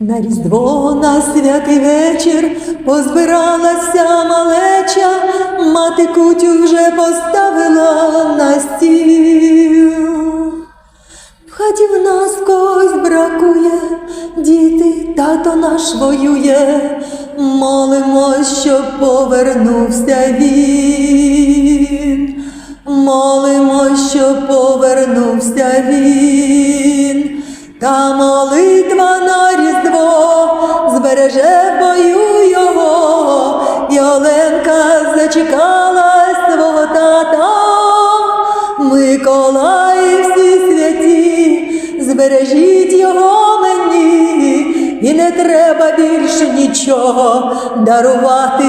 На різдво на святий вечір позбиралася малеча, мати кутю вже поставила на стіл. В хаті в нас когось бракує, діти, тато наш воює, молимось, щоб повернувся він, молимось, щоб повернувся він, та молитва на різдво збереже в бою його, і Оленка зачекала свого тата. Миколаї всі святі, збережіть його і не треба більше нічого дарувати.